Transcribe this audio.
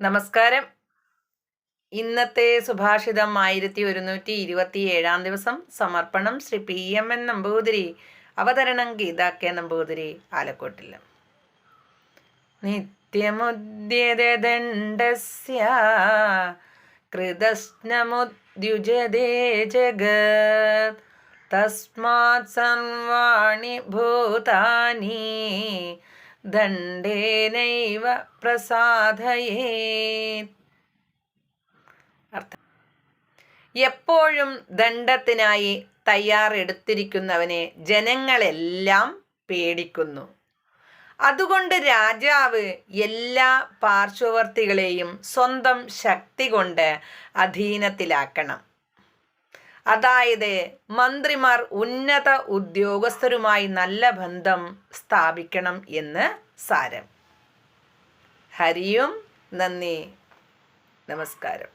നമസ്കാരം. ഇന്നത്തെ സുഭാഷിതം ആയിരത്തി ഒരുന്നൂറ്റി ഇരുപത്തി ഏഴാം ദിവസം സമർപ്പണം Shri P M N Namboothiri അവതരണം ഗീത കെ നമ്പൂതിരി ആലക്കോട്ടിൽ നിത്യമുദ്യതദണ്ഡസ്യ കൃതസ്നമുദ്യുജതേ ജഗത് തസ്മാത് സർവാണി ദണ്ഡേനൈവ പ്രസാദയേ. അർത്ഥം. എപ്പോഴും ദണ്ഡത്തിനായി തയ്യാറെടുത്തിരിക്കുന്നവനെ ജനങ്ങളെല്ലാം പേടിക്കുന്നു. അതുകൊണ്ട് രാജാവ് എല്ലാ പാർശ്വവർത്തികളെയും സ്വന്തം ശക്തി കൊണ്ട് അധീനത്തിലാക്കണം. അതായത് മന്ത്രിമാർ ഉന്നത ഉദ്യോഗസ്ഥരുമായി നല്ല ബന്ധം സ്ഥാപിക്കണം എന്ന് സാരം. ഹരിയും നന്ദി. നമസ്കാരം.